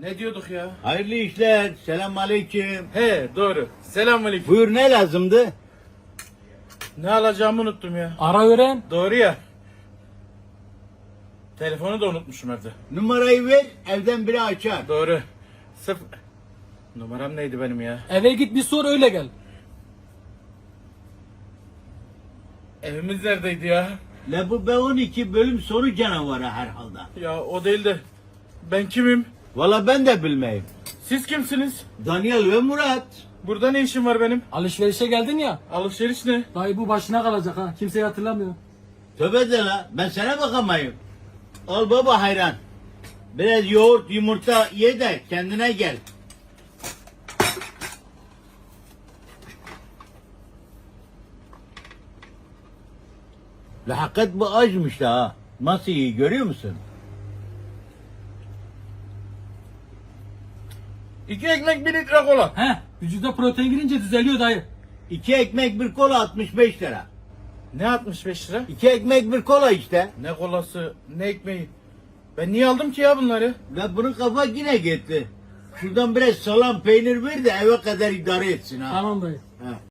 Ne diyorduk ya? Hayırlı işler. Selam aleyküm. He doğru. Selamünaleyküm. Buyur ne lazımdı? Ne alacağımı unuttum ya. Ara öğren. Doğru ya. Telefonu da unutmuşum evde. Numarayı ver evden biri açar. Doğru. Sıf... Numaram neydi benim ya? Eve git bir sor öyle gel. Evimiz neredeydi ya? La bu B12 bölüm sonu canavarı herhalde. Ya o değil de ben kimim? Valla ben de bilmeyim. Siz kimsiniz? Daniel ve Murat. Burada ne işim var benim? Alışverişe geldin ya. Alışveriş ne? Dayı bu başına kalacak ha. Kimseyi hatırlamıyor. Tövbe de la ben sana bakamayım. Al baba hayran. Biraz yoğurt yumurta ye de kendine gel. La hakikat bu acmış da ha. Nasıl iyi görüyor musun? İki ekmek bir litre kola. He. Vücuda protein girince düzeliyor dayı. İki ekmek bir kola 65 lira. Ne 65 lira? İki ekmek bir kola işte. Ne kolası, ne ekmeği. Ben niye aldım ki ya bunları? La bunun kafa yine gitti. Şuradan biraz salam peynir ver de eve kadar idare etsin ha. Tamam dayı. Ha.